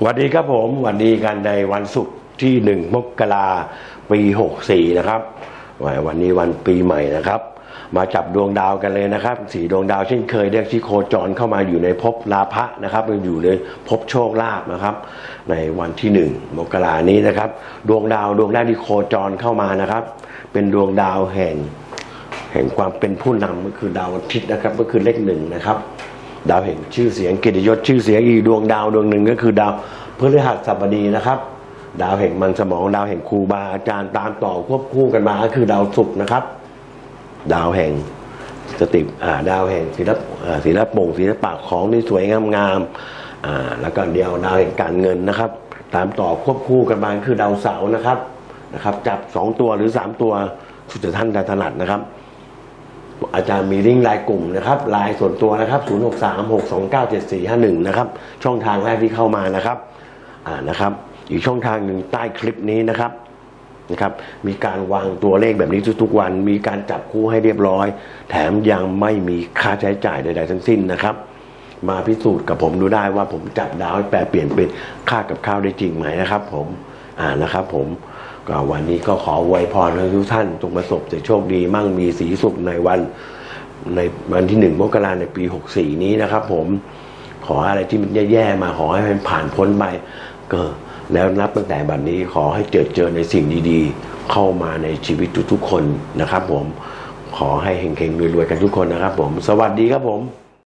สวัสดีครับผมสวัสดีกันในวันศุกร์ที่หนึ่งมกราปีหกสี่นะครับวันนี้วันปีใหม่นะครับ มาจับดวงดาวกันเลยนะครับสี่ดวงดาวเช่นเคยเรียกที่โคจรเข้ามาอยู่ในภพลาภะนะครับมันอยู่ในภพโชคลาภนะครับ ในวันที่หนึ่งมกรานี้นะครับ ดวงดาวดวงแรกที่โคจรเข้ามานะครับ เป็นดวงดาวแห่งแห่งความเป็นผู้นำก็คือดาวอาทิตย์นะครับ ก็คือเลขหนึ่งนะครับ ดาวแห่งชื่อเสียงเกียรติยศชื่อเสียงอีกดวงดาวดวงหนึ่งก็คือดาวพฤหัสบดีนะครับ ดาวแห่งมังสมอง ดาวแห่งครูบาอาจารย์ตามต่อควบคู่กันมาก็คือดาวศุกร์นะครับ ดาวแห่งสติอ่าดาวแห่งศิลปอ่าศิลปงศิลปะของที่สวยงามงามๆอ่าแล้วก็เดียวดาวแห่งการเงินนะครับ ตามต่อควบคู่กันมาคือดาวเสาร์นะครับนะครับ จับสองตัวหรือสามตัวสุดท่านจะถนัดนะครับ อาจารย์มีลิงก์ไลน์กลุ่มนะครับไลน์ส่วนตัวนะครับ 0 6 3 6 2 9 7 4 5 1 นะครับ ช่องทางแรกที่เข้ามานะครับอ่านะครับอีกช่องทางหนึ่งใต้คลิปนี้นะครับนะครับ มีการวางตัวเลขแบบนี้ทุกๆวัน มีการจับคู่ให้เรียบร้อย แถมยังไม่มีค่าใช้จ่ายใด ๆ ทั้งสิ้นนะครับ มาพิสูจน์กับผมดูได้ว่าผมจับดาวให้แปลเปลี่ยนเป็นค่ากับข้าวได้จริงไหมนะครับ ผม อ่านะครับ ผมก็วันนี้ก็ขออวยพรให้ทุกท่านจงประสบแต่โชคดีมั่งมีสีสุขในวันในวันที่หนึ่งมกราในปีหกสี่นี้นะครับ ผมขออะไรที่มันแย่ๆมาขอให้มันผ่านพ้นไปก็แล้วนับตั้งแต่บัดนนี้ขอให้เจอเจอในสิ่งดีๆ เข้ามาในชีวิตทุกๆคนนะครับ ผมขอให้เฮงๆรวยๆกันทุกคนนะครับ ผม สวัสดีครับผม